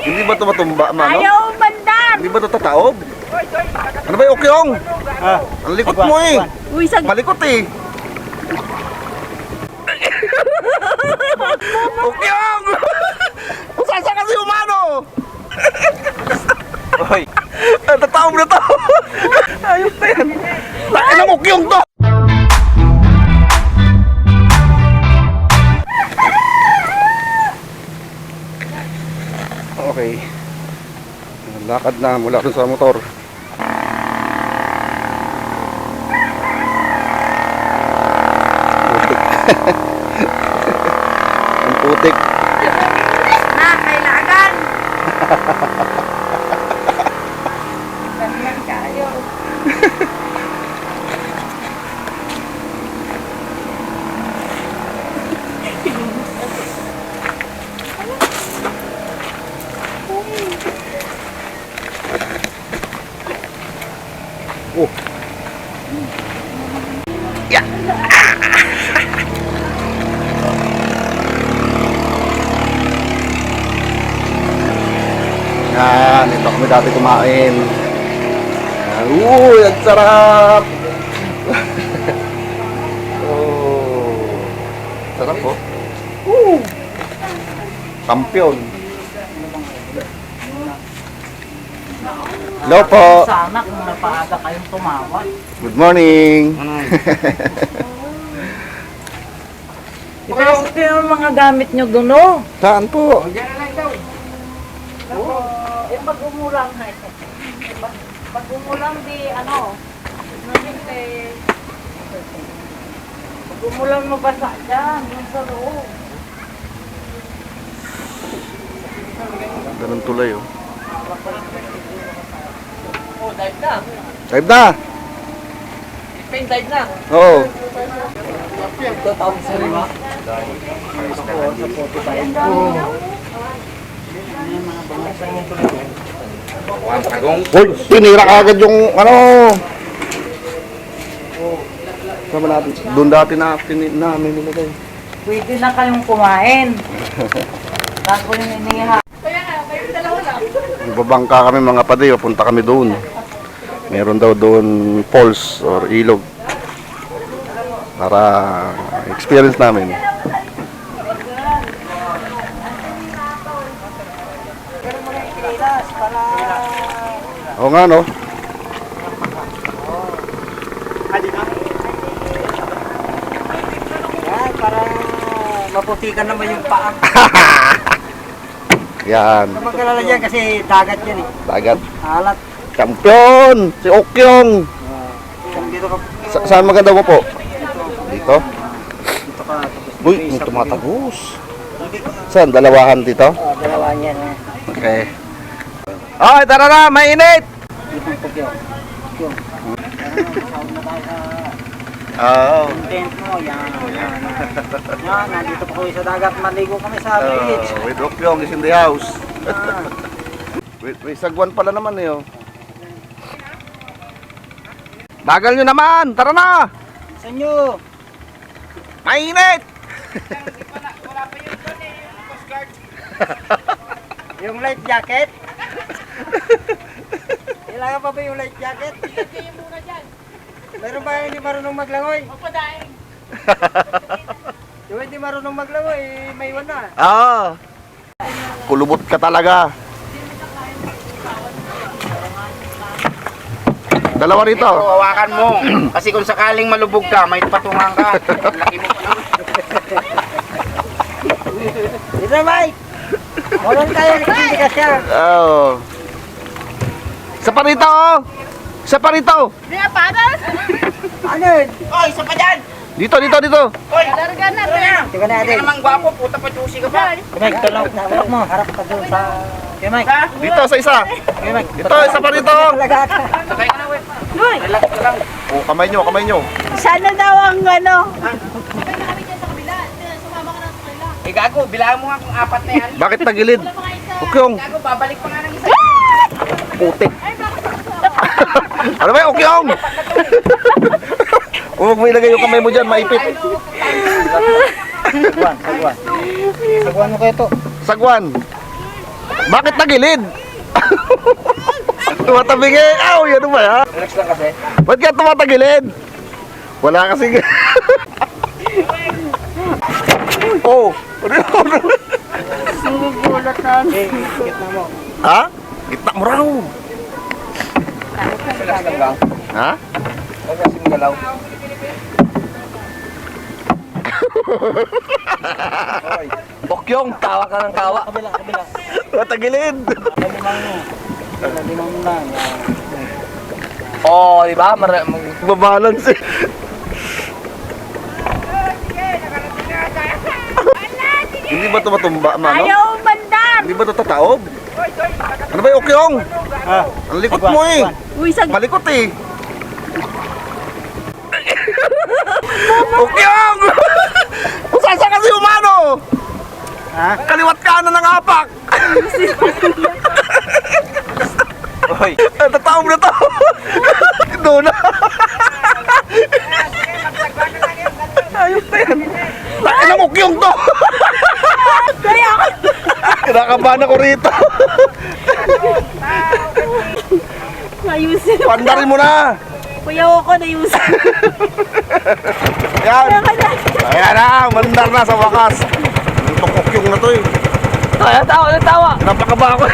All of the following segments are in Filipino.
Hindi ba ito matumba, mano? Ayaw umandar. Hindi ba ito tataob? Ano ba yung okyong? Ah, Ang likot mo eh. Uy, sag... Malikot eh. okyong! Kung saan saan kasi umano? Hoy. Tataob na to. Ayos na yan. Laki ng okyong to. Okay. Lakad na mula dun sa motor. Putik. Ang putik. Na, kailangan. Ganyan kayo. Oh. Ya. Yan, ito kami dati kumain. Uy, ang sarap! oh. Sarap po. Oh. Kampiyon. Hello po. Sana kung napaaga kayong tumawag. Good morning. Ipasok ko yung mga gamit nyo doon, oh. Saan po? Eh, pag umulang, eh, pag, pag umulang di, ano, nangyay, eh, pag umulang mabasa dyan, yung sa loob. Ganun tulay oh. Oh, dive na. Dive na! Pain dive na. Oo. Ito tawag sa lima. Uy, tinira ka agad yung ano. Sama natin. Doon dati na tini namin nilagay. Pwede na kayong kumain. Tapos yung iniha. Nagbabangka kami mga paday, punta kami doon. Meron daw doon falls or ilog. Para experience namin. Oo nga no. Yan, para maputikan naman yung paa. Yan. Magkalala dyan kasi dagat yan eh. Dagat. Alat. Champion! Si Okyong! Dito ka, Sa saan maganda mo po? Dito? dito ka. Uy, may tumatagos. Saan? Dalawahan dito? Oh, dalawa yan eh. Okay. Ay, tara na! Mainit! Ang pagyo. Yung. Oo. tent mo. Yan, yan. Yan, nandito pa kami sa dagat. Maligo kami sa beach. Uh, with Okyong is in the house. Ah, Wait, wait, sagwan pala naman eh, oh. Bagal nyo naman! Tara na! sa inyo. Mainit! Yung light jacket. Kailangan pa ba yung light jacket? Meron ba yung hindi marunong maglangoy? Yung hindi marunong maglangoy, eh, may iwan na. Ah! Kulubot ka talaga. Dalawa rito. Ito, hawakan mo. Kasi kung sakaling malubog ka, may patungan ka. Laki mo pa naman. Dito na, Mike! Walang tayo, hindi ka siya. Oh. Isa pa rito, oh. Isa pa rito. Ano yun? Oy, isa pa dyan! Dito, dito, dito. Oy! Larga na, Tika na, Hindi ka naman gwapo, puta pa juicy ka pa. Mike, tulog na. Harap mo, harap ka doon sa... Okay, Mike. Dito, sa isa. Okay, Mike. Dito, isa pa rito. Ka. Sakay ka na, we. Relax ka lang. Oh, kamay nyo, kamay nyo. Sana daw ang ano. Eh, gago, bilangan mo nga kung apat na yan. Bakit tagilid? Ukyong. Gago, babalik pa nga ng isa. Putik. Ano ba yung ukyong? Huwag mo ilagay yung kamay mo dyan, maipit. Sagwan, sagwan. Sagwan mo kayo to. Sagwan. Bakit tagilid? Tumatabing eh. Aw, yan ba ya? Relax lang kasi. Ba't ka tumatagilid? Wala kasi. oh. Sumigulat na. ha? Gitna mo raw. Relax lang lang. Ha? Huwag kasing galaw. Bokyong, tawa ka ng tawa. Kabila, kabila. Tumatagilid. Oo, oh, di ba? Mar- mag- Babalance eh. Hindi ba ito matumba, mano? Ayaw mandar. Hindi ba ito tataob? Ano ba yung ukyong? Ang likot mo eh. Uy, sag... Malikot eh. ukyong! Saan kasi umano? Ha? Kaliwat kanan ng apak. Hoy. Eh, Tataob na to. Doon na. Ayos na yan. Takin ng ukyong to. Kaya ako. Kinakabahan ako rito. Ayusin. Pandarin mo na. Kuya ako na ayusin. Yan. Kaya. Ayan na, mandar na sa wakas. Itong ukyong na to eh. Ay, ang tawa, ang tawa. Napakaba ako.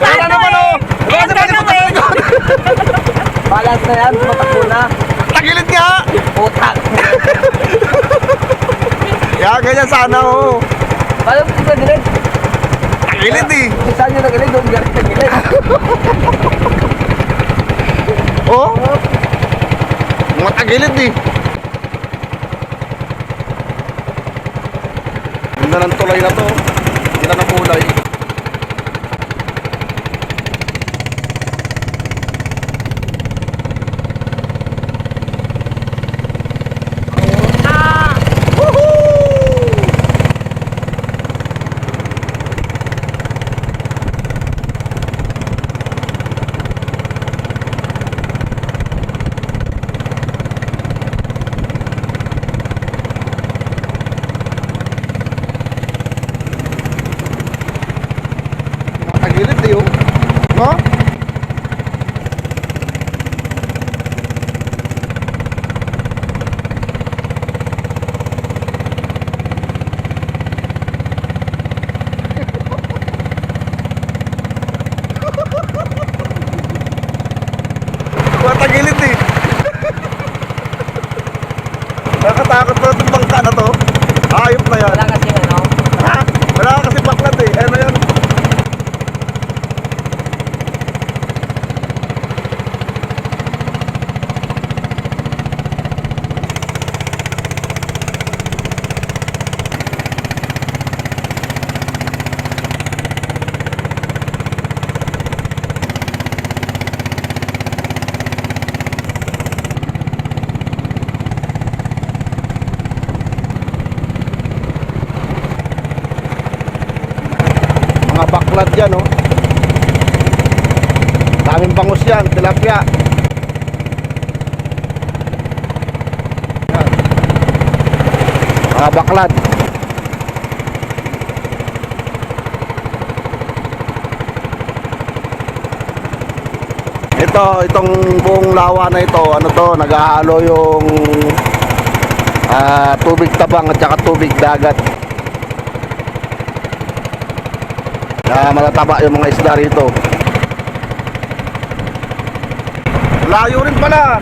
Wala naman oh. Wala naman yung patalikod. Balance na yan, matakbo na. Tagilid nga. Putak. Yan, ganyan sana oh. Paano sa gilid? Tagilid eh. Saan nyo nagilid, doon galing sa gilid. Oh. Mga tagilid eh. Ganda ng tulay na to. Ganda ng kulay. Mga tagilid eh oh. No? Mga tagilid eh. Nakakatakot na itong bangka na to. Ayop na yan. Wala kasi ano. Ha? Wala ka kasi baklat eh. Ano yan? Mga baklat yan, oh. Daming bangus yan, tilapia. Yan. Mga baklat. Ito, itong buong lawa na ito, ano to, naghahalo yung ah, tubig tabang at saka tubig dagat. Na matataba yung mga isda rito. Layo rin pala.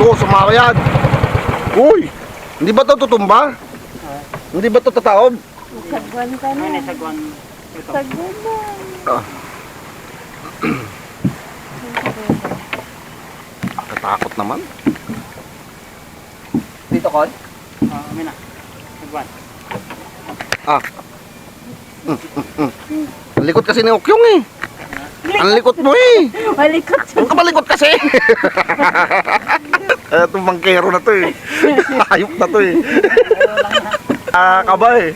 Ito, sumakayad. Uy, hindi ba ito tutumba? Hindi ba ito tataob? Sagwan ka na. Sagwan. Sagwan na. Katakot naman. Dito, Kon. Ang likot kasi ni Okyong eh. Ang likot mo eh. Malikot siya. Huwag ka malikot kasi. Eh, Itong bangkero na to eh. Hayop na to eh. Ah, kaba eh.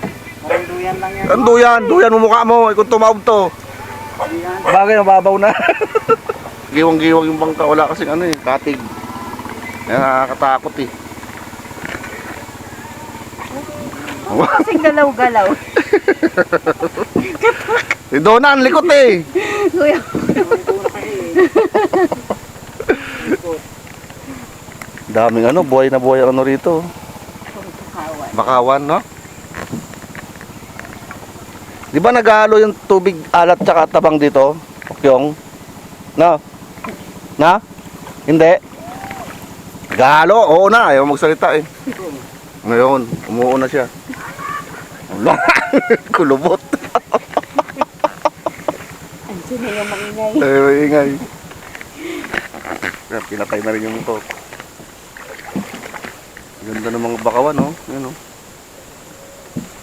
Ang duyan, duyan mo mukha mo. Ikot tumawag to. Bagay, mababaw na. Giwang-giwang yung bangka. Wala kasing ano eh, katig. Yan, nakakatakot eh. Kasing galaw-galaw. Si Donna, ang likot eh. Kuya. Daming ano, buhay na buhay ano rito. Bakawan, no? Di ba naghalo yung tubig alat tsaka tabang dito? Okyong? No? Na? Hindi? Galo? Oo na, ayaw magsalita eh. Ngayon, umuo na siya. Wala. Kulubot. Andiyan na yung maingay. Ay, maingay. Yan, pinatay na rin yung motor. Ganda ng mga bakawan, no? Yan, no?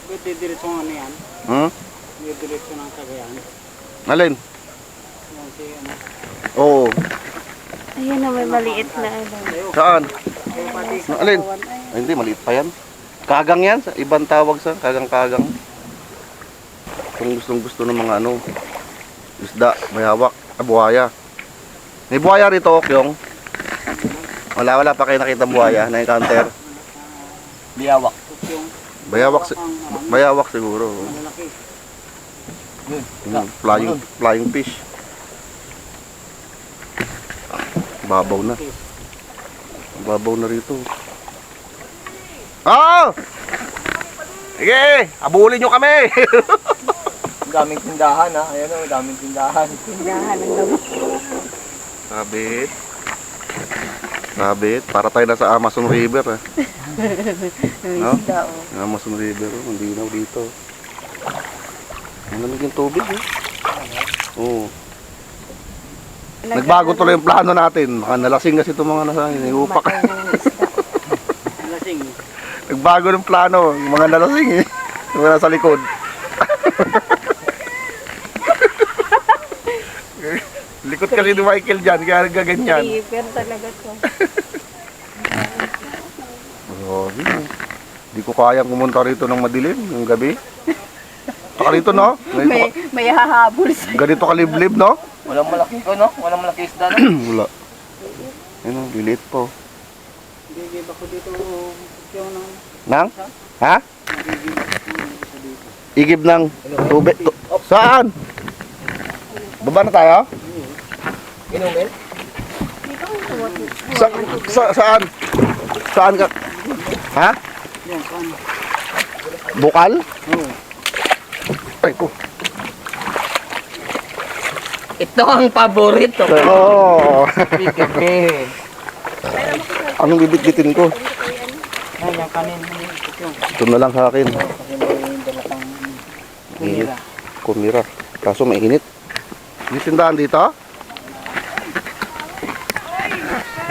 Pwede diretso nga na yan. Hmm? Pwede diretso ng Cagayan. Alin? Yan si ano. Oo. Ayan na may maliit na ano. Saan? Alin? Ay, hindi, maliit pa yan. Kagang yan. Sa ibang tawag sa kagang-kagang. Kung gustong gusto ng mga ano, isda, may hawak, ah, buhaya. May buhaya rito, Okyong. Wala, wala pa kayo nakita buhaya na encounter. Biyawak. Yung Bayawak, si- bayawak siguro. malaki. Hmm, flying, flying fish. Babaw na. Babaw na rito. Ah! Sige, abulin nyo kami. Daming tindahan ha. Ayan o, daming tindahan. Tindahan ng gamot. Sabit. Sabit. Para tayo na sa Amazon River. May No? isda oh. Amazon River. Oh, ang linaw dito. Ang lamig yung tubig. Eh. Oo. Nagbago tuloy yung plano natin. Baka nalasing kasi itong mga nasa iniupak. Matay ng isda. Lasing. Nagbago ng plano. Yung mga nalasing eh. Yung mga nasa likod. likod kasi ni Michael dyan. Kaya gaganyan. River talaga to. Grabe. Hindi ko kayang pumunta rito ng madilim, yung gabi. Saka rito, no? May, Ganito, may hahabol sa ganito kaliblib, no? Walang malaki ko no? Walang malaki isda no? Wala. Ayun, oh, lilit po. Bigay ba ko dito yung ng Nang? Ha? Igib ng tubig. Tu- saan? Baba na tayo? Inumin? Sa, sa, saan? Saan ka? Ha? Bukal? Ay ko. Ito ang paborito ko. Oo. Gabi. Anong bibitbitin ko? Yan yung kanin. Ito na lang sa akin. Init. Kumira. Kaso mainit. May tindahan dito?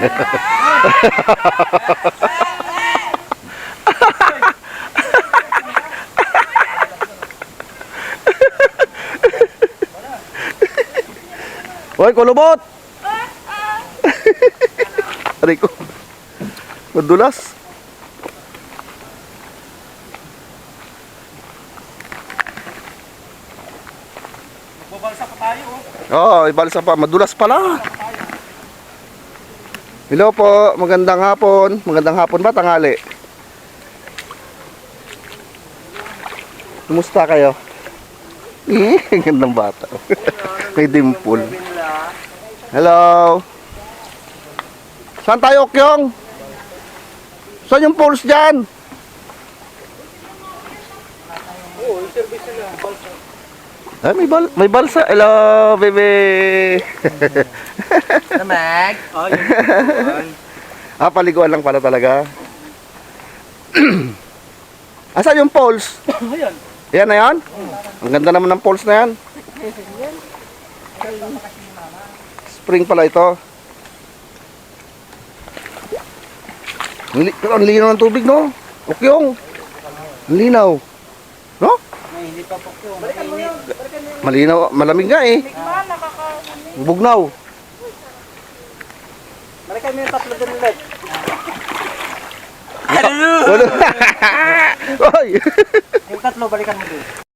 Hoy, kulubot! Aray ko. Madulas. Oo, oh, ibalsa pa. Madulas pala. Hello po, magandang hapon. Magandang hapon ba, tanghali? Kumusta kayo? Eh, ang gandang bata. May dimple. Hello. Saan tayo, Kyong? Saan yung pulse dyan? Ay, may, bal may balsa. Hello, baby. Namag. Oh, yun. ah, paliguan lang pala talaga. Asan yung poles? Ayan. Yan na yan? Ang ganda naman ng poles na yan. Spring pala ito. Ang li- Pero ang linaw ng tubig, no? Ukyong. Ang linaw. No? May hindi pa po yung Malinaw, malamig nga eh. Bugnaw. Balikan mo yung tatlo din ulit. Wala. Oy! Yung tatlo, balikan mo din.